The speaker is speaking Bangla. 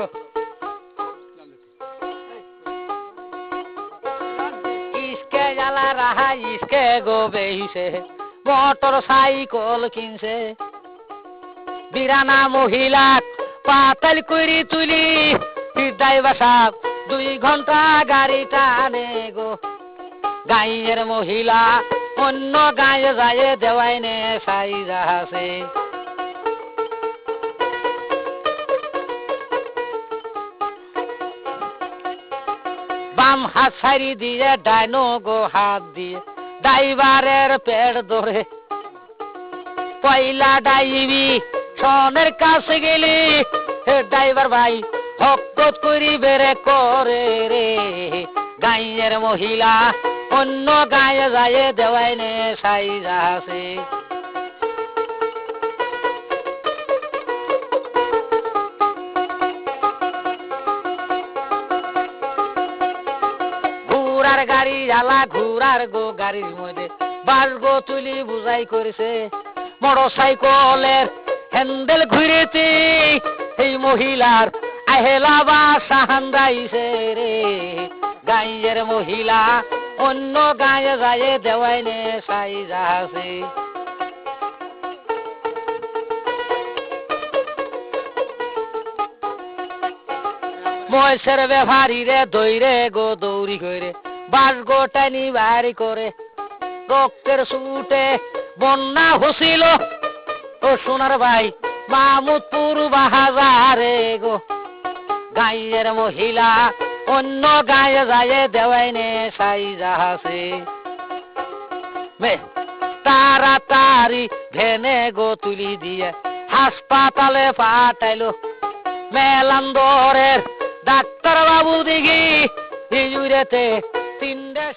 আসো ইসকে জ্বালা রাহা, ইসকে গো বেহিছে মোটর সাইকেল কিনছে। বিরানা মহিলা পাতাল করি তুলি ড্রাইভার সাহেব দুই ঘণ্টা গাড়ি টানে গো। গাঁয়ের মহিলা অন্য গায়ে যায়, দেওয়াই নে সাই যাহাছে বাম হাত সারি দিয়ে, ডাইনো গো হাত দিয়ে। ড্রাইভারের পেট ধরে পয়লা ডাইবি, সনের কাছে গেলি, হে ড্রাইভার ভাই হকত করি বেড়ে করে রে। গাইয়ের মহিলা, অন্য গায়ে যায় দেওয়াই নে সাই যাহাছে ঘুরার গাড়ি, জ্বালা ঘুরার গো গাড়ির মধ্যে। বাস গো তুলি বুঝাই করেছে মোটর সাইকেলের হ্যান্ডেল ঘুরেছে। এই মহিলার আহেলা বা রে গাঁয়ের মহিলা অন্য গায়ে যায় সাই ময়সের ব্যাপারি রে দৈরে গো দৌড়ি করে বাস গো টানি বাড়ি করে। রক্তের সুটে বন্যা হসিল। ও সোনার ভাই, মামুদপুর বাহাজারে গো। গাঁয়ের মহিলা অন্য গায়ে যায় দেওয়াই নে সাই যাহাছে তাড়াতাড়ি ভেনে গো তুলি দিয়ে হাসপাতালে পাঠাইলো। মেলান্দরের ডাক্তার বাবু দিঘি হিজুরেতে Tinder